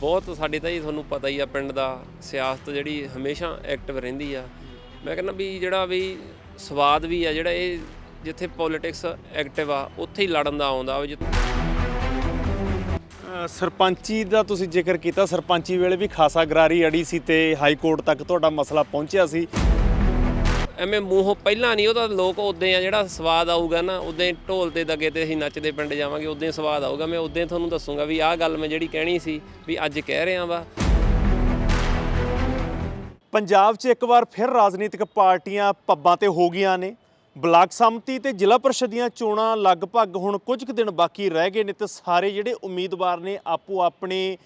ਬਹੁਤ ਸਾਡੇ ਤਾਂ ਜੀ ਤੁਹਾਨੂੰ ਪਤਾ ਹੀ ਆ ਪਿੰਡ ਦਾ, ਸਿਆਸਤ ਜਿਹੜੀ ਹਮੇਸ਼ਾ ਐਕਟਿਵ ਰਹਿੰਦੀ ਆ। ਮੈਂ ਕਹਿੰਦਾ ਵੀ ਜਿਹੜਾ ਵੀ ਸਵਾਦ ਵੀ ਆ, ਜਿਹੜਾ ਇਹ ਜਿੱਥੇ ਪੋਲਿਟਿਕਸ ਐਕਟਿਵ ਆ, ਉੱਥੇ ਹੀ ਲੜਨ ਦਾ ਆਉਂਦਾ ਵੀ ਜਿੱਥੇ। ਸਰਪੰਚੀ ਦਾ ਤੁਸੀਂ ਜ਼ਿਕਰ ਕੀਤਾ, ਸਰਪੰਚੀ ਵੇਲੇ ਵੀ ਖਾਸਾ ਗਰਾਰੀ ਅੜੀ ਸੀ ਤੇ ਹਾਈ ਕੋਰਟ ਤੱਕ ਤੁਹਾਡਾ ਮਸਲਾ ਪਹੁੰਚਿਆ ਸੀ। ਐਵੇਂ ਮੂੰਹੋਂ ਪਹਿਲਾਂ ਨਹੀਂ ਉਹਦਾ ਲੋਕ ਉਦਾਂ ਆ, ਜਿਹੜਾ ਸਵਾਦ ਆਊਗਾ ਨਾ ਉਦਾਂ ਹੀ ਢੋਲ ਤੇ ਦਗੇ ਤੇ ਅਸੀਂ ਨੱਚਦੇ ਪਿੰਡ ਜਾਵਾਂਗੇ ਉਦਾਂ ਹੀ ਸਵਾਦ ਆਊਗਾ। ਮੈਂ ਉਦਾਂ ਹੀ ਤੁਹਾਨੂੰ ਦੱਸੂਗਾ ਵੀ ਆਹ ਗੱਲ ਮੈਂ ਜਿਹੜੀ ਕਹਿਣੀ ਸੀ ਵੀ ਅੱਜ ਕਹਿ ਰਿਹਾ ਵਾ। ਪੰਜਾਬ 'ਚ ਇੱਕ ਵਾਰ ਫਿਰ ਰਾਜਨੀਤਿਕ ਪਾਰਟੀਆਂ ਪੱਬਾਂ ਤੇ ਹੋ ਗਈਆਂ ਨੇ। ਬਲਾਕ ਸੰਮਤੀ ਤੇ ਜ਼ਿਲ੍ਹਾ ਪਰਿਸ਼ਦ ਦੀਆਂ ਚੋਣਾਂ ਲਗਭਗ ਹੁਣ ਕੁਝ ਕੁ ਦਿਨ ਬਾਕੀ ਰਹਿ ਗਏ ਨੇ ਤੇ ਸਾਰੇ ਜਿਹੜੇ ਉਮੀਦਵਾਰ ਨੇ ਆਪੋ ਆਪਣੇ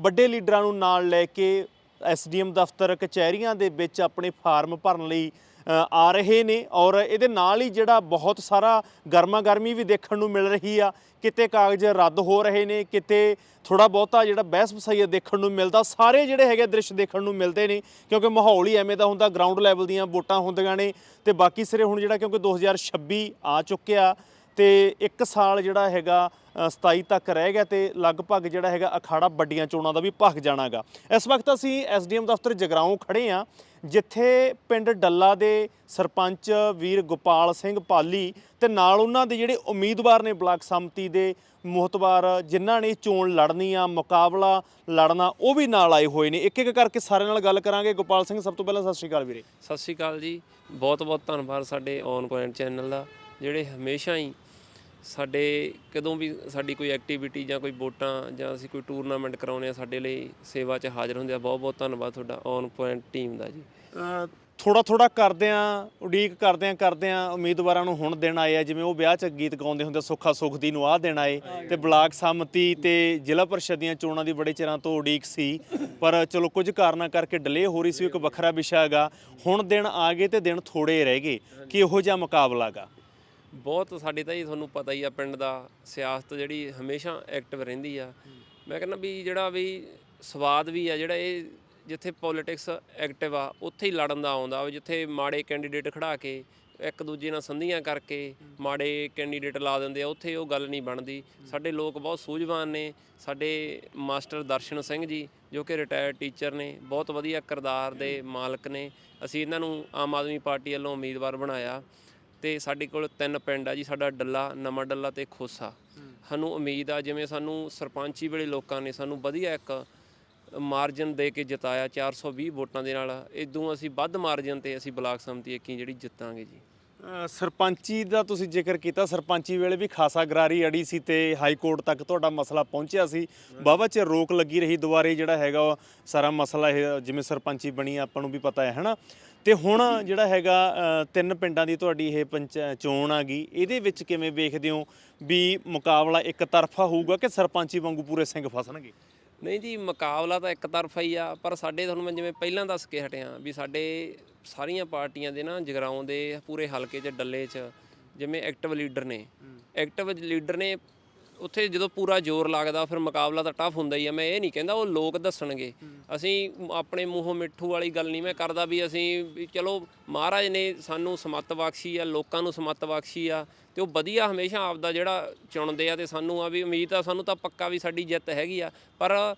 ਵੱਡੇ ਲੀਡਰਾਂ ਨੂੰ ਨਾਲ ਲੈ ਕੇ ਐਸਡੀਐਮ ਦਫ਼ਤਰ ਕਚਹਿਰੀਆਂ ਦੇ ਵਿੱਚ ਆਪਣੇ ਫਾਰਮ ਭਰਨ ਲਈ ਆ ਰਹੇ ਨੇ ਔਰ ਇਹਦੇ ਨਾਲ ਹੀ ਜਿਹੜਾ ਬਹੁਤ ਸਾਰਾ ਗਰਮਾ ਗਰਮੀ ਵੀ ਦੇਖਣ ਨੂੰ ਮਿਲ ਰਹੀ ਆ। ਕਿਤੇ ਕਾਗਜ਼ ਰੱਦ ਹੋ ਰਹੇ ਨੇ, ਕਿਤੇ ਥੋੜਾ ਬਹੁਤਾ ਜਿਹੜਾ ਬਹਿਸ ਵਸਾਈਆ ਦੇਖਣ ਨੂੰ ਮਿਲਦਾ, ਸਾਰੇ ਜਿਹੜੇ ਹੈਗੇ ਦ੍ਰਿਸ਼ ਦੇਖਣ ਨੂੰ ਮਿਲਦੇ ਨੇ, ਕਿਉਂਕਿ ਮਾਹੌਲ ਹੀ ਐਵੇਂ ਦਾ ਹੁੰਦਾ ਗਰਾਊਂਡ ਲੈਵਲ ਦੀਆਂ ਵੋਟਾਂ ਹੁੰਦੀਆਂ ਨੇ ਤੇ ਬਾਕੀ ਸਿਰੇ ਹੁਣ ਜਿਹੜਾ ਕਿਉਂਕਿ 2026 ਆ ਚੁੱਕਿਆ ਤੇ ਇੱਕ ਸਾਲ ਜਿਹੜਾ ਹੈਗਾ ਅ, 27 ਤੱਕ ਰਹਿ ਗਿਆ ਤੇ ਲਗਭਗ ਜਿਹੜਾ ਹੈਗਾ ਅਖਾੜਾ ਵੱਡੀਆਂ ਚੋਣਾਂ ਦਾ ਵੀ ਭਖ ਜਾਣਾਗਾ। ਇਸ ਵਕਤ ਅਸੀਂ ਐਸਡੀਐਮ ਦਫ਼ਤਰ ਜਗਰਾਉਂ ਖੜੇ ਆ ਜਿੱਥੇ ਪਿੰਡ ਡੱਲਾ ਦੇ ਸਰਪੰਚ ਵੀਰ ਗੋਪਾਲ ਸਿੰਘ ਪਾਲੀ ਤੇ ਨਾਲ ਉਹਨਾਂ ਦੇ ਜਿਹੜੇ ਉਮੀਦਵਾਰ ਨੇ ਬਲਾਕ ਸੰਮਤੀ ਦੇ ਮੁਹਤਬਾਰ ਜਿਨ੍ਹਾਂ ਨੇ ਚੋਣ ਲੜਨੀ ਆ ਮੁਕਾਬਲਾ ਲੜਨਾ ਉਹ ਵੀ ਨਾਲ ਆਏ ਹੋਏ ਨੇ। ਇੱਕ ਇੱਕ ਕਰਕੇ ਸਾਰਿਆਂ ਨਾਲ ਗੱਲ ਕਰਾਂਗੇ। ਗੋਪਾਲ ਸਿੰਘ ਸਭ ਤੋਂ ਪਹਿਲਾਂ ਸਤਿ ਸ਼੍ਰੀ ਅਕਾਲ ਵੀਰੇ। ਸਤਿ ਸ਼੍ਰੀ ਅਕਾਲ ਜੀ। ਬਹੁਤ ਬਹੁਤ ਧੰਨਵਾਦ ਸਾਡੇ ਔਨ ਪੁਆਇੰਟ ਚੈਨਲ ਦਾ। ਜਿਹੜੇ ਹਮੇਸ਼ਾ ਹੀ ਸਾਡੇ ਕਦੋਂ ਵੀ ਸਾਡੀ ਕੋਈ ਐਕਟੀਵਿਟੀ ਜਾਂ ਕੋਈ ਵੋਟਾਂ ਜਾਂ ਅਸੀਂ ਕੋਈ ਟੂਰਨਾਮੈਂਟ ਕਰਾਉਂਦੇ ਆ ਸਾਡੇ ਲਈ ਸੇਵਾ 'ਚ ਹਾਜ਼ਰ ਹੁੰਦੇ ਆ। ਬਹੁਤ ਬਹੁਤ ਧੰਨਵਾਦ ਤੁਹਾਡਾ ਔਨ ਪੁਆਇੰਟ ਟੀਮ ਦਾ ਜੀ। ਥੋੜਾ ਥੋੜਾ ਕਰਦੇ ਆ ਉਡੀਕ ਕਰਦੇ ਆ ਕਰਦੇ ਆ ਉਮੀਦਵਾਰਾਂ ਨੂੰ ਹੁਣ ਦਿਨ ਆਏ ਆ, ਜਿਵੇਂ ਉਹ ਵਿਆਹ 'ਚ ਗੀਤ ਗਾਉਂਦੇ ਹੁੰਦੇ ਸੁੱਖਾ ਸੁਖਦੀ ਨੂੰ ਆਹ ਦਿਨ ਆਏ ਤੇ ਬਲਾਕ ਸੰਮਤੀ ਤੇ ਜ਼ਿਲ੍ਹਾ ਪਰਿਸ਼ਦ ਦੀਆਂ ਚੋਣਾਂ ਦੀ ਬੜੇ ਚਿਰਾਂ ਤੋਂ ਉਡੀਕ ਸੀ। ਪਰ ਚਲੋ ਕੁਝ ਕਾਰਨਾਂ ਕਰਕੇ ਡਿਲੇ ਹੋ ਰਹੀ ਸੀ ਇੱਕ ਵੱਖਰਾ ਵਿਸ਼ਾ ਹੈਗਾ। ਹੁਣ ਦਿਨ ਆ ਗਏ ਤੇ ਦਿਨ ਥੋੜੇ ਰਹਿ ਗਏ। ਕਿ ਇਹੋ ਜਿਹਾ ਮੁਕਾਬਲਾ ਗਾ। ਬਹੁਤ ਸਾਡੇ ਤਾਂ ਜੀ ਤੁਹਾਨੂੰ ਪਤਾ ਹੀ ਆ ਪਿੰਡ ਦਾ ਸਿਆਸਤ ਜਿਹੜੀ ਹਮੇਸ਼ਾ ਐਕਟਿਵ ਰਹਿੰਦੀ ਆ। ਮੈਂ ਕਹਿੰਦਾ ਵੀ ਜਿਹੜਾ ਵੀ ਸਵਾਦ ਵੀ ਆ ਜਿਹੜਾ ਇਹ ਜਿੱਥੇ ਪੋਲਿਟਿਕਸ ਐਕਟਿਵ ਆ, ਉੱਥੇ ਹੀ ਲੜਨ ਦਾ ਆਉਂਦਾ ਜਿੱਥੇ ਮਾੜੇ ਕੈਂਡੀਡੇਟ ਖੜਾ ਕੇ, ਇੱਕ ਦੂਜੇ ਨਾਲ ਸੰਧੀਆਂ ਕਰਕੇ ਮਾੜੇ ਕੈਂਡੀਡੇਟ ਲਾ ਦਿੰਦੇ ਆ, ਉੱਥੇ ਉਹ ਗੱਲ ਨਹੀਂ ਬਣਦੀ। ਸਾਡੇ ਲੋਕ ਬਹੁਤ ਸੂਝਵਾਨ ਨੇ। ਸਾਡੇ ਮਾਸਟਰ ਦਰਸ਼ਨ ਸਿੰਘ ਜੀ, ਜੋ ਕਿ ਰਿਟਾਇਰਡ ਟੀਚਰ ਨੇ, ਬਹੁਤ ਵਧੀਆ ਕਿਰਦਾਰ ਦੇ ਮਾਲਕ ਨੇ। ਅਸੀਂ ਇਹਨਾਂ ਨੂੰ ਆਮ ਆਦਮੀ ਪਾਰਟੀ ਵੱਲੋਂ ਉਮੀਦਵਾਰ ਬਣਾਇਆ। ਤੇ ਸਾਡੇ ਕੋਲ ਤਿੰਨ ਪਿੰਡ ਆ ਜੀ, ਸਾਡਾ ਡੱਲਾ, ਨਵਾਂ ਡੱਲਾ ਤੇ ਖੋਸਾ। ਸਾਨੂੰ ਉਮੀਦ ਆ, ਜਿਵੇਂ ਸਾਨੂੰ ਸਰਪੰਚੀ ਵੇਲੇ ਲੋਕਾਂ ਨੇ ਸਾਨੂੰ ਵਧੀਆ ਇੱਕ ਮਾਰਜਨ ਦੇ ਕੇ ਜਿਤਾਇਆ 420 ਵੋਟਾਂ ਦੇ ਨਾਲ। ਇਦੋਂ ਅਸੀਂ ਵੱਧ ਮਾਰਜਨ ਤੇ ਅਸੀਂ ਬਲਾਕ ਸਮਿਤੀ ਇੱਕੀ ਜਿਹੜੀ ਜਿੱਤਾਂਗੇ ਜੀ। ਸਰਪੰਚੀ ਦਾ ਤੁਸੀਂ ਜ਼ਿਕਰ ਕੀਤਾ, ਸਰਪੰਚੀ ਵੇਲੇ ਵੀ ਖਾਸਾ ਗਰਾਰੀ ਅੜੀ ਸੀ ਤੇ ਹਾਈ ਕੋਰਟ ਤੱਕ ਤੁਹਾਡਾ ਮਸਲਾ ਪਹੁੰਚਿਆ ਸੀ। ਬਾਬਾ ਚ ਰੋਕ ਲੱਗੀ ਰਹੀ ਦੁਬਾਰੇ ਜਿਹੜਾ ਹੈਗਾ ਉਹ ਸਾਰਾ ਮਸਲਾ ਇਹ ਜਿਵੇਂ ਸਰਪੰਚੀ ਬਣੀ ਆਪਾਂ ਨੂੰ ਵੀ ਪਤਾ ਹੈ, ਹਨਾ? ਤੇ ਹੁਣ ਜਿਹੜਾ ਹੈਗਾ ਤਿੰਨ ਪਿੰਡਾਂ ਦੀ ਤੁਹਾਡੀ ਇਹ ਪੰਚ ਚੋਣ ਆ ਗਈ ਇਹਦੇ ਵਿੱਚ ਕਿਵੇਂ ਵੇਖਦੇ ਹੋ ਵੀ ਮੁਕਾਬਲਾ ਇੱਕ ਤਰਫਾ ਹੋਊਗਾ ਕਿ ਸਰਪੰਚੀ ਵਾਂਗੂ ਪੂਰੇ ਸਿੰਘ ਫਸਣਗੇ? ਨਹੀਂ ਜੀ ਮੁਕਾਬਲਾ ਤਾਂ ਇੱਕ ਤਰਫਾ ਹੀ ਆ ਪਰ ਸਾਡੇ ਤੁਹਾਨੂੰ ਮੈਂ ਜਿਵੇਂ ਪਹਿਲਾਂ ਦੱਸ ਕੇ ਹਟਿਆ ਵੀ ਸਾਡੇ ਸਾਰੀਆਂ ਪਾਰਟੀਆਂ ਦੇ ਨਾ ਜਗਰਾਉਂ ਦੇ ਪੂਰੇ ਹਲਕੇ 'ਚ ਡੱਲੇ 'ਚ ਜਿਵੇਂ ਐਕਟਿਵ ਲੀਡਰ ਨੇ ਐਕਟਿਵ ਲੀਡਰ ਨੇ ਉੱਥੇ ਜਦੋਂ ਪੂਰਾ ਜ਼ੋਰ ਲੱਗਦਾ, ਫਿਰ ਮੁਕਾਬਲਾ ਤਾਂ ਟਫ ਹੁੰਦਾ ਹੀ ਆ। ਮੈਂ ਇਹ ਨਹੀਂ ਕਹਿੰਦਾ ਉਹ ਲੋਕ ਦੱਸਣਗੇ। ਅਸੀਂ ਆਪਣੇ ਮੂੰਹੋਂ ਮਿੱਠੂ ਵਾਲੀ ਗੱਲ ਨਹੀਂ ਮੈਂ ਕਰਦਾ ਵੀ ਅਸੀਂ ਵੀ ਚਲੋ ਮਹਾਰਾਜ ਨੇ ਸਾਨੂੰ ਸਮੱਤ ਬਖਸ਼ੀ ਆ, ਲੋਕਾਂ ਨੂੰ ਸਮੱਤ ਬਖਸ਼ੀ ਆ ਤੇ ਉਹ ਵਧੀਆ ਹਮੇਸ਼ਾ ਆਪਦਾ ਜਿਹੜਾ ਚੁਣਦੇ ਆ ਤੇ ਸਾਨੂੰ ਆ ਵੀ ਉਮੀਦ ਆ, ਸਾਨੂੰ ਤਾਂ ਪੱਕਾ ਵੀ ਸਾਡੀ ਜਿੱਤ ਹੈਗੀ ਆ। ਪਰ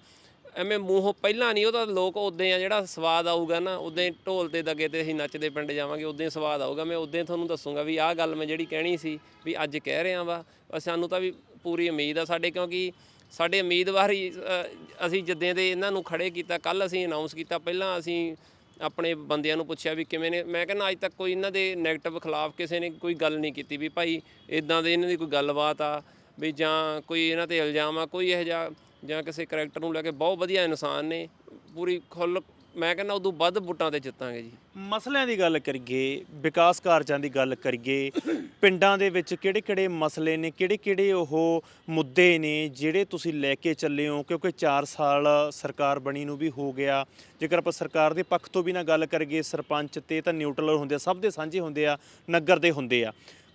ਐਵੇਂ ਮੂੰਹੋਂ ਪਹਿਲਾਂ ਨਹੀਂ, ਉਹ ਤਾਂ ਲੋਕ ਉਦਾਂ ਆ, ਜਿਹੜਾ ਸਵਾਦ ਆਊਗਾ ਨਾ ਉਦਾਂ ਹੀ ਢੋਲ ਤੇ ਦਗੇ ਤੇ ਅਸੀਂ ਨੱਚਦੇ ਪਿੰਡ ਜਾਵਾਂਗੇ ਉਦਾਂ ਹੀ ਸਵਾਦ ਆਊਗਾ। ਮੈਂ ਉਦਾਂ ਹੀ ਤੁਹਾਨੂੰ ਦੱਸੂਗਾ ਵੀ ਆਹ ਗੱਲ ਮੈਂ ਜਿਹੜੀ ਕਹਿਣੀ ਸੀ ਵੀ ਅੱਜ ਕਹਿ ਰਿਹਾ ਵਾ ਸਾਨੂੰ ਤਾਂ ਵੀ ਪੂਰੀ ਉਮੀਦ ਆ ਸਾਡੇ ਕਿਉਂਕਿ ਸਾਡੇ ਉਮੀਦਵਾਰ ਹੀ ਅ, ਅਸੀਂ ਜਿੱਦਾਂ ਦੇ ਇਹਨਾਂ ਨੂੰ ਖੜੇ ਕੀਤਾ ਕੱਲ ਅਸੀਂ ਅਨਾਉਂਸ ਕੀਤਾ ਪਹਿਲਾਂ ਅਸੀਂ ਆਪਣੇ ਬੰਦਿਆਂ ਨੂੰ ਪੁੱਛਿਆ ਵੀ ਕਿਵੇਂ ਨੇ ਮੈਂ ਕਹਿੰਦਾ ਅੱਜ ਤੱਕ ਕੋਈ ਇਹਨਾਂ ਦੇ 네ਗੇਟਿਵ ਖਿਲਾਫ ਕਿਸੇ ਨੇ ਕੋਈ ਗੱਲ ਨਹੀਂ ਕੀਤੀ ਵੀ ਭਾਈ ਇਦਾਂ ਦੇ ਇਹਨਾਂ ਦੀ ਕੋਈ ਗੱਲਬਾਤ ਆ ਵੀ ਜਾਂ ਕੋਈ ਇਹਨਾਂ ਤੇ ਇਲਜ਼ਾਮ ਆ ਕੋਈ ਇਹੋ ਜਿਹਾ ਜਾਂ ਕਿਸੇ ਕਰੈਕਟਰ ਨੂੰ ਲੈ ਕੇ ਬਹੁਤ ਵਧੀਆ ਇਨਸਾਨ ਨੇ ਪੂਰੀ ਖੁੱਲ ਮੈਂ ਕਹਿੰਦਾ ਉਦੋਂ ਵੱਧ ਵੋਟਾਂ ਤੇ ਜਿੱਤਾਂਗੇ ਜੀ। ਮਸਲਿਆਂ ਦੀ ਗੱਲ ਕਰੀਏ ਵਿਕਾਸ ਕਾਰਜਾਂ ਦੀ ਗੱਲ ਕਰੀਏ ਪਿੰਡਾਂ ਦੇ ਵਿੱਚ ਕਿਹੜੇ-ਕਿਹੜੇ ਮਸਲੇ ਨੇ ਕਿਹੜੇ-ਕਿਹੜੇ ਉਹ ਮੁੱਦੇ ਨੇ ਜਿਹੜੇ ਤੁਸੀਂ ਲੈ ਕੇ ਚੱਲੇ ਹੋ? ਕਿਉਂਕਿ 4 ਸਾਲ ਸਰਕਾਰ ਬਣੀ ਨੂੰ ਵੀ ਹੋ ਗਿਆ। ਜੇਕਰ ਆਪਾਂ ਸਰਕਾਰ ਦੇ ਪੱਖ ਤੋਂ ਵੀ ਨਾ ਗੱਲ ਕਰੀਏ ਸਰਪੰਚ ਤੇ ਤਾਂ ਨਿਊਟਰਲ ਹੁੰਦੇ ਆ ਸਭ ਦੇ ਸਾਂਝੇ ਹੁੰਦੇ ਆ ਨਗਰ ਦੇ ਹੁੰਦੇ ਆ।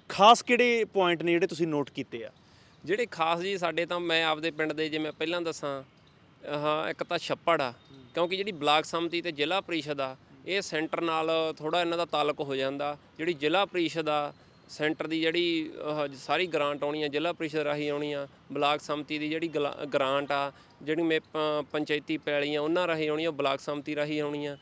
ਖਾਸ ਕਿਹੜੇ ਪੁਆਇੰਟ ਨੇ ਜਿਹੜੇ ਤੁਸੀਂ ਨੋਟ ਕੀਤੇ ਆ? ਜਿਹੜੇ ਖਾਸ ਜੀ ਸਾਡੇ ਤਾਂ ਮੈਂ ਆਪਦੇ ਪਿੰਡ ਦੇ ਜਿਵੇਂ ਪਹਿਲਾਂ ਦੱਸਾਂ ਹਾਂ ਇੱਕ ਤਾਂ ਛੱਪੜ ਆ। ਕਿਉਂਕਿ ਜਿਹੜੀ ਬਲਾਕ ਸੰਮਤੀ ਤੇ ਜ਼ਿਲ੍ਹਾ ਪ੍ਰੀਸ਼ਦ ਆ, ਇਹ ਸੈਂਟਰ ਨਾਲ ਥੋੜਾ ਇਹਨਾਂ ਦਾ ਤਾਲੁਕ ਹੋ ਜਾਂਦਾ। ਜਿਹੜੀ ਜ਼ਿਲ੍ਹਾ ਪ੍ਰੀਸ਼ਦ ਆ, ਸੈਂਟਰ ਦੀ ਜਿਹੜੀ ਸਾਰੀ ਗ੍ਰਾਂਟ ਆਉਣੀ ਆ, ਜ਼ਿਲ੍ਹਾ ਪ੍ਰੀਸ਼ਦ ਰਾਹੀਂ ਆਉਣੀ ਆ, ਬਲਾਕ ਸੰਮਤੀ ਦੀ ਜਿਹੜੀ ਗਲਾ- ਗ੍ਰਾਂਟ ਆ, ਜਿਹੜੀ ਮੇ ਪ- ਪੰਚਾਇਤੀ ਪੈਲੀਆਂ ਉਹਨਾਂ ਰਾਹੀਂ ਆਉਣੀ ਆ ਬਲਾਕ ਸੰਮਤੀ ਰਾਹੀਂ ਆਉਣੀ ਆ।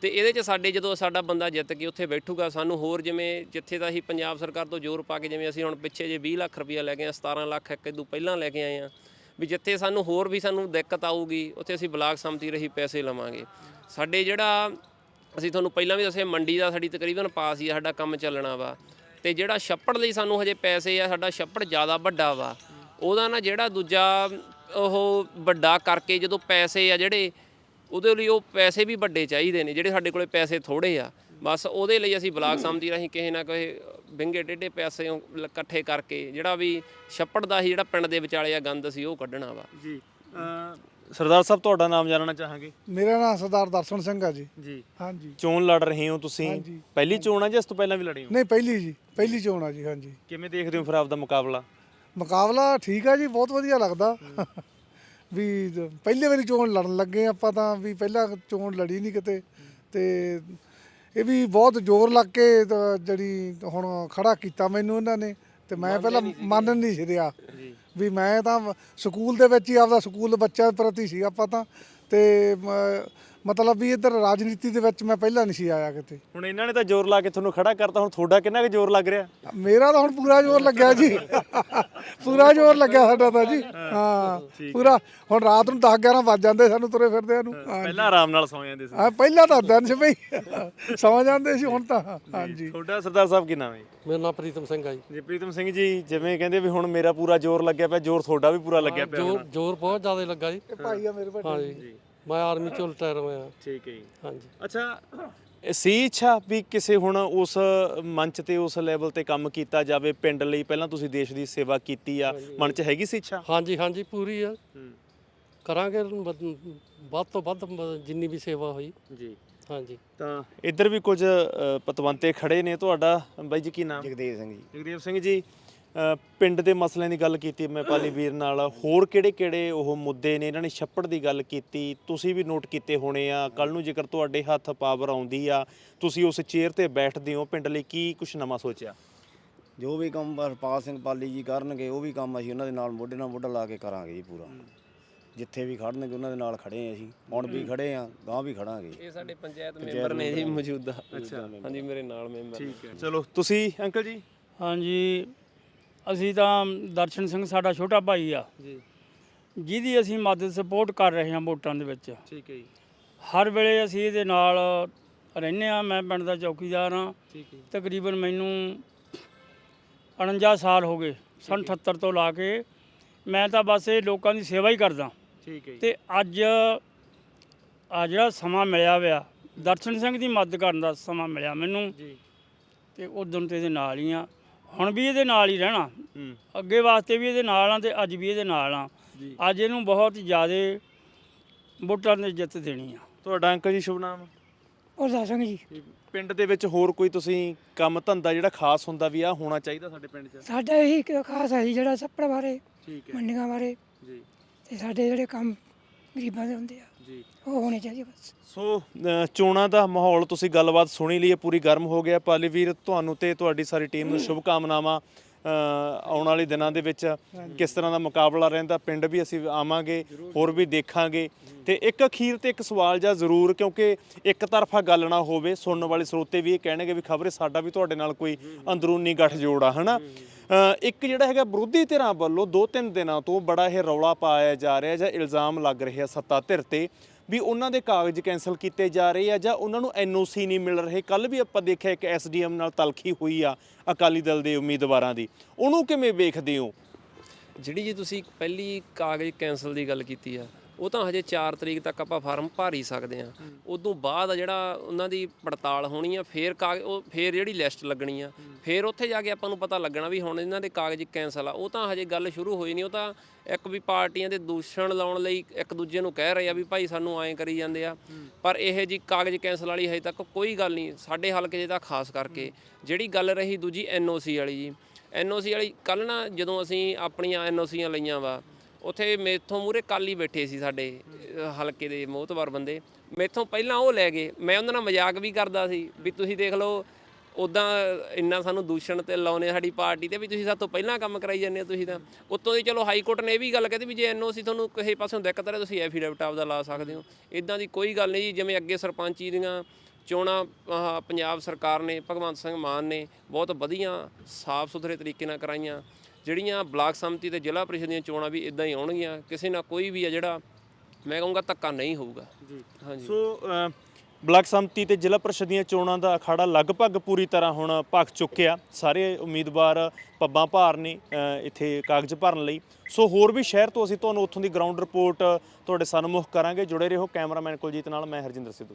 ਤੇ ਇਹਦੇ 'ਚ ਸਾਡੇ ਜਦੋਂ ਸਾਡਾ ਬੰਦਾ ਜਿੱਤ ਕੇ ਉੱਥੇ ਬੈਠੂਗਾ, ਸਾਨੂੰ ਹੋਰ ਜਿਵੇਂ ਜਿੱਥੇ ਦਾ ਅਸੀਂ ਪੰਜਾਬ ਸਰਕਾਰ ਤੋਂ ਜ਼ੋਰ ਪਾ ਕੇ ਜਿਵੇਂ ਅਸੀਂ ਹੁਣ ਪਿੱਛੇ ਜੇ 20 ਲੱਖ ਰੁਪਇਆ ਲੈ ਕੇ ਆ 17 ਲੱਖ ਇੱਕ ਇਦੋਂ ਪਹਿਲਾਂ ਲੈ ਕੇ ਆਏ ਆ ਵੀ ਜਿੱਥੇ ਸਾਨੂੰ ਹੋਰ ਵੀ ਸਾਨੂੰ ਦਿੱਕਤ ਆਊਗੀ, ਉੱਥੇ ਅਸੀਂ ਬਲਾਕ ਸਮਤੀ ਰਹੀ ਪੈਸੇ ਲਵਾਂਗੇ। ਸਾਡੇ ਜਿਹੜਾ, ਅਸੀਂ ਤੁਹਾਨੂੰ ਪਹਿਲਾਂ ਵੀ ਦੱਸਿਆ, ਮੰਡੀ ਦਾ ਸਾਡੀ ਤਕਰੀਬਨ ਪਾਸ ਹੀ ਆ, ਸਾਡਾ ਕੰਮ ਚੱਲਣਾ ਵਾ। ਤੇ ਜਿਹੜਾ ਛੱਪੜ ਲਈ ਸਾਨੂੰ ਹਜੇ ਪੈਸੇ ਆ, ਸਾਡਾ ਛੱਪੜ ਜ਼ਿਆਦਾ ਵੱਡਾ ਵਾ। ਉਹਦਾ ਨਾ ਜਿਹੜਾ ਦੂਜਾ, ਉਹ ਵੱਡਾ ਕਰਕੇ ਜਦੋਂ ਪੈਸੇ ਆ ਜਿਹੜੇ, ਉਹਦੇ ਲਈ ਉਹ ਪੈਸੇ ਵੀ ਵੱਡੇ ਚਾਹੀਦੇ ਨੇ, ਜਿਹੜੇ ਸਾਡੇ ਕੋਲੇ ਪੈਸੇ ਥੋੜੇ ਆ। ਬਸ ਉਹਦੇ ਲਈ ਅਸੀਂ ਬਲਾਕ ਸੰਮਤੀ ਰਾਹੀਂ ਕਿਸੇ ਨਾ ਕਿਸੇ ਵਿੰਗੇ ਟੇਢੇ ਲ- ਇਕੱਠੇ ਕਰਕੇ ਜਿਹੜਾ ਵੀ ਛੱਪੜ ਦਾ ਹੀ ਜਿਹੜਾ ਪਿੰਡ ਦੇ ਵਿਚਾਲੇ ਆ ਗੰਦ ਸੀ ਉਹ ਕੱਢਣਾ ਵਾ। ਜੀ ਸਰਦਾਰ ਸਾਹਿਬ ਤੁਹਾਡਾ ਨਾਮ ਜਾਣਨਾ ਚਾਹਾਂਗੇ? ਮੇਰਾ ਨਾਮ ਸਰਦਾਰ ਦਰਸ਼ਨ ਸਿੰਘ ਆ ਜੀ। ਜੀ। ਹਾਂਜੀ। ਚੋਣ ਲੜ ਰਹੇ ਹੋ ਤੁਸੀਂ? ਹਾਂਜੀ। ਪਹਿਲੀ ਚੋਣ ਆ ਜਾਂ ਇਸ ਤੋਂ ਪਹਿਲਾਂ ਵੀ ਲੜੇ ਹੋ? ਨਹੀਂ ਪਹਿਲੀ ਜੀ ਪਹਿਲੀ ਚੋਣ ਆ ਜੀ ਹਾਂਜੀ। ਕਿਵੇਂ ਦੇਖਦੇ ਹੋ ਫਿਰ ਆਪਦਾ ਮੁਕਾਬਲਾ? ਮੁਕਾਬਲਾ ਠੀਕ ਆ ਜੀ ਬਹੁਤ ਵਧੀਆ ਲੱਗਦਾ। ਵੀ ਜ- ਪਹਿਲੇ ਵਾਰੀ ਚੋਣ ਲੜਨ ਲੱਗੇ ਆਪਾਂ ਤਾਂ ਵੀ ਪਹਿਲਾਂ ਚੋਣ ਲੜੀ ਨਹੀਂ ਕਿਤੇ। ਤੇ ਇਹ ਵੀ ਬਹੁਤ ਜ਼ੋਰ ਲੱਗ ਕੇ ਤਾਂ ਜਿਹੜੀ ਹੁਣ ਖੜਾ ਕੀਤਾ ਮੈਨੂੰ ਇਹਨਾਂ ਨੇ ਤੇ ਮੈਂ ਪਹਿਲਾਂ ਮੰਨ ਨਹੀਂ ਸੀ ਰਿਹਾ। ਵੀ ਮੈਂ ਤਾਂ ਸਕੂਲ ਦੇ ਵਿੱਚ ਹੀ ਆਪਦਾ ਸਕੂਲ ਬੱਚਿਆਂ ਪ੍ਰਤੀ ਸੀ ਆਪਾਂ ਤਾਂ ਤੇ ਮ- ਮਤਲਬ ਵੀ ਇੱਧਰ ਰਾਜਨੀਤੀ ਦੇ ਵਿੱਚ ਮੈਂ ਪਹਿਲਾਂ ਨਹੀਂ ਸੀ ਆਇਆ ਕਿਤੇ। ਹੁਣ ਇਹਨਾਂ ਨੇ ਤਾਂ ਜ਼ੋਰ ਲਾ ਕੇ ਤੁਹਾਨੂੰ ਖੜਾ ਕਰਤਾ ਹੁਣ ਤੁਹਾਡਾ ਕਿੰਨਾ ਕੁ ਜ਼ੋਰ ਲੱਗ ਰਿਹਾ? ਮੇਰਾ ਤਾਂ ਹੁਣ ਪੂਰਾ ਜ਼ੋਰ ਲੱਗਿਆ ਜੀ। ਪੂਰਾ ਜ਼ੋਰ ਲੱਗਿਆ ਸਾਡਾ ਤਾਂ ਜੀ। ਹਾਂ ਪੂਰਾ। ਹੁਣ ਰਾਤ ਨੂੰ 10 11 ਵੱਜ ਜਾਂਦੇ ਸਾਨੂੰ ਤੁਰੇ ਫਿਰਦੇ ਨੂੰ। ਪਹਿਲਾਂ ਆਰਾਮ ਨਾਲ ਸੌ ਜਾਂਦੇ ਸੀ। ਹਾਂ, ਪਹਿਲਾਂ ਤਾਂ ਦਿਨ ਸੀ ਬਈ ਸੌ ਜਾਂਦੇ ਸੀ ਹੁਣ ਤਾਂ ਹਾਂਜੀ ਤੁਹਾਡਾ ਸਰਦਾਰ ਸਾਹਿਬ ਕੀ ਨਾਮ ਹੈ? ਮੇਰਾ ਨਾਮ ਪ੍ਰੀਤਮ ਸਿੰਘ ਆ ਜੀ। ਜੀ ਪ੍ਰੀਤਮ ਸਿੰਘ ਜੀ ਜਿਵੇਂ ਕਹਿੰਦੇ ਵੀ ਹੁਣ ਮੇਰਾ ਪੂਰਾ ਜ਼ੋਰ ਲੱਗਿਆ ਪਿਆ ਜ਼ੋਰ ਤੁਹਾਡਾ ਵੀ ਪੂਰਾ ਲੱਗਿਆ ਪਿਆ ਜ਼ੋਰ ਜ਼ੋਰ ਬਹੁਤ ਜ਼ਿਆਦਾ ਲੱਗਾ ਜੀ। ਇਹ ਭਾਈ ਆ ਮੇਰੇ ਵੱਡੇ ਹਾਂ ਜੀ। ਮੈਂ ਆਰਮੀ ਚੋਂ ਰਿਟਾਇਰ ਹੋਇਆ ਠੀਕ ਹੈ ਜੀ। ਹਾਂਜੀ। ਅੱਛਾ। ਸੀ ਇੱਛਾ ਵੀ ਕਿਸੇ ਹੁਣ ਉਸ ਮੰਚ ਤੇ ਉਸ ਲੈਵਲ ਤੇ ਕੰਮ ਕੀਤਾ ਜਾਵੇ ਪਿੰਡ ਲਈ ਪਹਿਲਾਂ ਤੁਸੀਂ ਦੇਸ਼ ਦੀ ਸੇਵਾ ਕੀਤੀ ਆ। ਮਨ 'ਚ ਹੈਗੀ ਸੀ ਇੱਛਾ ਹਾਂਜੀ ਹਾਂਜੀ ਪੂਰੀ ਆ। ਕਰਾਂਗੇ ਵਧ- ਵੱਧ ਤੋਂ ਵੱਧ ਮ- ਜਿੰਨੀ ਵੀ ਸੇਵਾ ਹੋਈ। ਜੀ। ਹਾਂਜੀ। ਤਾਂ ਇੱਧਰ ਵੀ ਕੁਝ ਅ, ਪਤਵੰਤੇ ਖੜੇ ਨੇ ਤੁਹਾਡਾ। ਬਾਈ ਜੀ ਕੀ ਨਾਮ? ਜਗਦੇਵ ਸਿੰਘ ਜੀ। ਜਗਦੇਵ ਸਿੰਘ ਜੀ ਪਿੰਡ ਦੇ ਮਸਲਿਆਂ ਦੀ ਗੱਲ ਕੀਤੀ ਮੈਂ ਪਾਲੀ ਵੀਰ ਨਾਲ। ਹੋਰ ਕਿਹੜੇ ਕਿਹੜੇ ਉਹ ਮੁੱਦੇ ਨੇ? ਇਹਨਾਂ ਨੇ ਛੱਪੜ ਦੀ ਗੱਲ ਕੀਤੀ। ਤੁਸੀਂ ਵੀ ਨੋਟ ਕੀਤੇ ਹੋਣੇ ਆ। ਕੱਲ ਨੂੰ ਜੇਕਰ ਤੁਹਾਡੇ ਹੱਥ ਪਾਵਰ ਆਉਂਦੀ ਆ ਤੁਸੀਂ ਉਸ ਚੇਅਰ ਤੇ ਬੈਠਦੇ ਹੋ। ਪਿੰਡ ਲਈ ਕੀ ਕੁਝ ਨਵਾਂ ਸੋਚਿਆ? ਜੋ ਵੀ ਕੰਮ ਹਰਪਾਲ ਸਿੰਘ ਪਾਲੀ ਜੀ ਕਰਨਗੇ ਉਹ ਵੀ ਕੰਮ ਅਸੀਂ ਉਹਨਾਂ ਦੇ ਨਾਲ ਮੋਢੇ ਨਾਲ ਮੋਢਾ ਲਾ ਕੇ ਕਰਾਂਗੇ ਜੀ ਪੂਰਾ। ਜਿੱਥੇ ਵੀ ਖੜਨਗੇ ਉਹਨਾਂ ਦੇ ਨਾਲ ਖੜੇ ਆ ਅਸੀਂ। ਹੁਣ ਵੀ ਖੜੇ ਆ ਗਾਂ ਵੀ ਖੜਾਂਗੇ। ਇਹ ਸਾਡੇ ਪੰਚਾਇਤ ਮੈਂਬਰ ਨੇ ਜੀ ਮੌਜੂਦਾ। ਅੱਛਾ। ਹਾਂਜੀ ਮੇਰੇ ਨਾਲ ਮੈਂਬਰ ਠੀਕ ਹੈ। ਚਲੋ ਤੁਸੀਂ ਅੰਕਲ ਜੀ? ਹਾਂਜੀ ਅਸੀਂ ਤਾਂ ਦਰਸ਼ਨ ਸਿੰਘ ਸਾਡਾ ਛੋਟਾ ਭਾਈ ਆ। ਜੀ। ਜਿਹਦੀ ਅਸੀਂ ਮਦਦ ਸਪੋਰਟ ਕਰ ਰਹੇ ਹਾਂ ਵੋਟਾਂ ਦੇ ਵਿੱਚ। ਠੀਕ ਹੈ ਜੀ। ਹਰ ਵੇਲੇ ਅਸੀਂ ਇਹਦੇ ਨਾਲ ਰਹਿੰਦੇ ਆ ਮੈਂ ਪਿੰਡ ਦਾ ਚੌਕੀਦਾਰ ਹਾਂ। ਠੀਕ ਹੈ ਤਕਰੀਬਨ ਮੈਨੂੰ 49 ਸਾਲ ਹੋ ਗਏ ਸਨ 78 ਤੋਂ ਲਾ ਕੇ। ਮੈਂ ਤਾਂ ਬਸ ਇਹ ਲੋਕਾਂ ਦੀ ਸੇਵਾ ਹੀ ਕਰਦਾ। ਠੀਕ ਹੈ ਜੀ। ਤੇ ਅੱਜ ਆ ਜਿਹੜਾ ਸਮਾਂ ਮਿਲਿਆ ਹੋਇਆ ਦਰਸ਼ਨ ਸਿੰਘ ਦੀ ਮਦਦ ਕਰਨ ਦਾ ਸਮਾਂ ਮਿਲਿਆ ਮੈਨੂੰ। ਜੀ। ਤੇ ਉਦੋਂ ਤੇ ਇਹਦੇ ਨਾਲ ਹੀ ਆ। ਹੁਣ ਵੀ ਇਹਦੇ ਨਾਲ ਹੀ ਰਹਿਣਾ। ਹੂੰ। ਅੱਗੇ ਵਾਸਤੇ ਵੀ ਇਹਦੇ ਨਾਲ ਆ ਤੇ ਅੱਜ ਵੀ ਇਹਦੇ ਨਾਲ ਆ। ਜੀ। ਅੱਜ ਇਹਨੂੰ ਬਹੁਤ ਜ਼ਿਆਦਾ ਵੋਟਾਂ ਦੀ ਜਿੱਤ ਦੇਣੀ ਆ। ਤੁਹਾਡਾ ਅੰਕਲ ਜੀ ਸ਼ੁਭ ਨਾਮ? ਗੁਰਦਾਸ ਸਿੰਘ ਜੀ ਪਿੰਡ ਦੇ ਵਿੱਚ ਹੋਰ ਕੋਈ ਤੁਸੀਂ ਕੰਮ ਧੰਦਾ ਜਿਹੜਾ ਖਾਸ ਹੁੰਦਾ ਵੀ ਆ ਹੋਣਾ ਚਾਹੀਦਾ ਸਾਡੇ ਪਿੰਡ 'ਚ? ਸਾਡਾ ਇਹੀ ਇੱਕ ਖਾਸ ਹੈ ਜੀ ਜਿਹੜਾ ਛੱਪੜ ਬਾਰੇ ਠੀਕ ਹੈ। ਮੰਡੀਆਂ ਬਾਰੇ ਜੀ। ਤੇ ਸਾਡੇ ਜਿਹੜੇ ਕੰਮ ਗਰੀਬਾਂ ਦੇ ਹੁੰਦੇ ਆ। ਜੀ। ਉਹ ਹੋਣੇ ਚਾਹੀਦੇ ਬਸ। ਸੋ ਅ, ਚੋਣਾਂ ਦਾ ਮਾਹੌਲ ਤੁਸੀਂ ਗੱਲਬਾਤ ਸੁਣੀ ਲਈ ਹੈ ਪੂਰੀ ਗਰਮ ਹੋ ਗਿਆ। ਪਾਲੀ ਵੀਰ ਤੁਹਾਨੂੰ ਤੇ ਤੁਹਾਡੀ ਸਾਰੀ ਟੀਮ ਨੂੰ ਸ਼ੁਭ ਕਾਮਨਾਵਾਂ ਆਉਣ ਵਾਲੇ ਦਿਨਾਂ ਦੇ ਵਿੱਚ ਕਿਸ ਤਰ੍ਹਾਂ ਦਾ ਮੁਕਾਬਲਾ ਰਹਿੰਦਾ ਪਿੰਡ ਵੀ ਅਸੀਂ ਆਵਾਂਗੇ ਹੋਰ ਵੀ ਦੇਖਾਂਗੇ। ਤੇ ਇੱਕ ਅਖੀਰ ਤੇ ਇੱਕ ਸਵਾਲ ਜਾਂ ਜ਼ਰੂਰ ਕਿਉਂਕਿ ਇੱਕ ਤਰਫਾ ਗੱਲ ਨਾ ਹੋਵੇ ਸੁਣਨ ਵਾਲੇ ਸਰੋਤੇ ਵੀ ਇਹ ਕਹਿਣਗੇ ਵੀ ਖਬਰੇ ਸਾਡਾ ਵੀ ਤੁਹਾਡੇ ਨਾਲ ਕੋਈ ਅੰਦਰੂਨੀ ਗੱਠਜੋੜ ਆ ਹਨਾ? ਇੱਕ ਜਿਹੜਾ ਹੈਗਾ ਵਿਰੋਧੀ ਧਿਰਾਂ ਵੱਲੋਂ ਦੋ ਤਿੰਨ ਦਿਨਾਂ ਤੋਂ ਬੜਾ ਇਹ ਰੌਲਾ ਪਾਇਆ ਜਾ ਰਿਹਾ ਜਾਂ ਇਲਜ਼ਾਮ ਲੱਗ ਰਿਹਾ ਸੱਤਾ ਧਿਰ ਤੇ। ਵੀ ਉਹਨਾਂ ਦੇ ਕਾਗਜ਼ ਕੈਨਸਲ ਕੀਤੇ ਜਾ ਰਹੇ ਆ ਜਾਂ ਉਹਨਾਂ ਨੂੰ ਐਨਓਸੀ ਨਹੀਂ ਮਿਲ ਰਹੇ। ਕੱਲ ਵੀ ਆਪਾਂ ਦੇਖਿਆ ਇੱਕ ਐਸਡੀਐਮ ਨਾਲ ਤਲਖੀ ਹੋਈ ਆ ਅਕਾਲੀ ਦਲ ਦੇ ਉਮੀਦਵਾਰਾਂ ਦੀ। ਉਹਨੂੰ ਕਿਵੇਂ ਵੇਖਦੇ ਹੋ? ਜਿਹੜੀ ਜੀ ਤੁਸੀਂ ਪਹਿਲੀ ਕਾਗਜ਼ ਕੈਂਸਲ ਦੀ ਗੱਲ ਕੀਤੀ ਆ ਉਹ ਤਾਂ ਹਜੇ 4 ਤਰੀਕ ਤੱਕ ਆਪਾਂ ਫਾਰਮ ਭਰ ਹੀ ਸਕਦੇ ਆ ਉਦੋਂ ਬਾਅਦ ਆ ਜਿਹੜਾ ਉਹਨਾਂ ਦੀ ਪੜਤਾਲ ਹੋਣੀ ਆ ਫੇਰ ਕਾਗਜ਼ ਉਹ ਫੇਰ ਜਿਹੜੀ ਲਿਸਟ ਲੱਗਣੀ ਆ ਫੇਰ ਉੱਥੇ ਜਾ ਕੇ ਆਪਾਂ ਨੂੰ ਪਤਾ ਲੱਗਣਾ ਵੀ ਹੁਣ ਇਹਨਾਂ ਦੇ ਕਾਗਜ਼ ਕੈਂਸਲ ਆ। ਉਹ ਤਾਂ ਹਜੇ ਗੱਲ ਸ਼ੁਰੂ ਹੋਈ ਨਹੀਂ ਉਹ ਤਾਂ ਇੱਕ ਵੀ ਪਾਰਟੀਆਂ ਦੇ ਦੂਸ਼ਣ ਲਾਉਣ ਲਈ ਇੱਕ ਦੂਜੇ ਨੂੰ ਕਹਿ ਰਹੇ ਆ ਵੀ ਭਾਈ ਸਾਨੂੰ ਐਂ ਕਰੀ ਜਾਂਦੇ ਆ। ਪਰ ਇਹ ਜੀ ਕਾਗਜ਼ ਕੈਂਸਲ ਵਾਲੀ ਹਜੇ ਤੱਕ ਕੋਈ ਗੱਲ ਨਹੀਂ ਸਾਡੇ ਹਲਕੇ 'ਚ ਤਾਂ ਖਾਸ ਕਰਕੇ ਜਿਹੜੀ ਗੱਲ ਰਹੀ ਦੂਜੀ ਐਨਓਸੀ ਵਾਲੀ ਜੀ। ਐਨਓਸੀ ਵਾਲੀ ਕੱਲ ਨਾ ਜਦੋਂ ਅਸੀਂ ਆਪਣੀਆਂ ਐਨਓਸੀਆਂ ਲਈਆਂ ਵਾ ਉੱਥੇ ਮੇਥੋਂ ਮੂਰੇ ਹੀ ਬੈਠੇ ਸੀ ਸਾਡੇ ਹਲਕੇ ਦੇ ਮੋਹਤਵਾਰ ਬੰਦੇ। ਮੇਥੋਂ ਪਹਿਲਾਂ ਉਹ ਲੈ ਗਏ। ਮੈਂ ਉਹਨਾਂ ਨਾਲ ਮਜ਼ਾਕ ਵੀ ਕਰਦਾ ਸੀ ਵੀ ਤੁਸੀਂ ਦੇਖ ਲਓ ਉਦਾਂ ਇੰਨਾ ਸਾਨੂੰ ਦੂਸ਼ਣ ਤੇ ਲਾਉਨੇ ਸਾਡੀ ਪਾਰਟੀ ਤੇ ਵੀ ਤੁਸੀਂ ਸਾਡੇ ਤੋਂ ਪਹਿਲਾਂ ਕੰਮ ਕਰਾਈ ਜਾਂਦੇ ਹੋ ਤੁਸੀਂ ਤਾਂ। ਉੱਤੋਂ ਦੀ ਚਲੋ ਹਾਈ ਕੋਰਟ ਨੇ ਇਹ ਵੀ ਗੱਲ ਕਹਿੰਦੀ ਵੀ ਜੇ ਐਨਓਸੀ ਤੁਹਾਨੂੰ ਕਿਸੇ ਪਾਸਿਓਂ ਦਿੱਕਤ ਆ ਰਹੀ ਤੁਸੀਂ ਐਫੀਡੇਵਿਟ ਆਪਦਾ ਲਾ ਸਕਦੇ ਹੋ। ਇਦਾਂ ਦੀ ਕੋਈ ਗੱਲ ਨਹੀਂ ਜੀ, ਜਿਵੇਂ ਅੱਗੇ ਸਰਪੰਚੀ ਦੀਆਂ ਚੋਣਾਂ ਪੰਜਾਬ ਸਰਕਾਰ ਨੇ, ਭਗਵੰਤ ਸਿੰਘ ਮਾਨ ਨੇ ਬਹੁਤ ਵਧੀਆ ਸਾਫ਼ ਸੁਥਰੇ ਤਰੀਕੇ ਨਾਲ ਕਰਾਈਆਂ। ਜਿਹੜੀਆਂ ਬਲਾਕ ਸੰਮਤੀ ਤੇ ਜ਼ਿਲ੍ਹਾ ਪ੍ਰੀਸ਼ਦ ਦੀਆਂ ਚੋਣਾਂ ਵੀ ਇਦਾਂ ਹੀ ਆਉਣਗੀਆਂ ਕਿਸੇ ਨਾਲ ਕੋਈ ਵੀ ਆ ਜਿਹੜਾ ਮੈਂ ਕਹੂੰਗਾ ਧੱਕਾ ਨਹੀਂ ਹੋਊਗਾ। ਜੀ। ਹਾਂਜੀ। ਸੋ ਅ, ਬਲਾਕ ਸੰਮਤੀ ਤੇ ਜ਼ਿਲ੍ਹਾ ਪ੍ਰੀਸ਼ਦ ਦੀਆਂ ਚੋਣਾਂ ਦਾ ਅਖਾੜਾ ਲਗਭਗ ਪੂਰੀ ਤਰ੍ਹਾਂ ਹੁਣ ਭਖ ਚੁੱਕਿਆ। ਸਾਰੇ ਉਮੀਦਵਾਰ ਪੱਬਾਂ ਭਾਰ ਨੇ ਅ, ਇੱਥੇ ਕਾਗਜ਼ ਭਰਨ ਲਈ। ਸੋ ਹੋਰ ਵੀ ਸ਼ਹਿਰ ਤੋਂ ਅਸੀਂ ਤੁਹਾਨੂੰ ਉੱਥੋਂ ਦੀ ਗਰਾਊਂਡ ਰਿਪੋਰਟ ਤੁਹਾਡੇ ਸਨਮੁਖ ਕਰਾਂਗੇ। ਜੁੜੇ ਰਹੋ ਕੈਮਰਾਮੈਨ ਕੁਲਜੀਤ ਨਾਲ ਮੈਂ ਹਰਜਿੰਦਰ ਸਿੱਧੂ।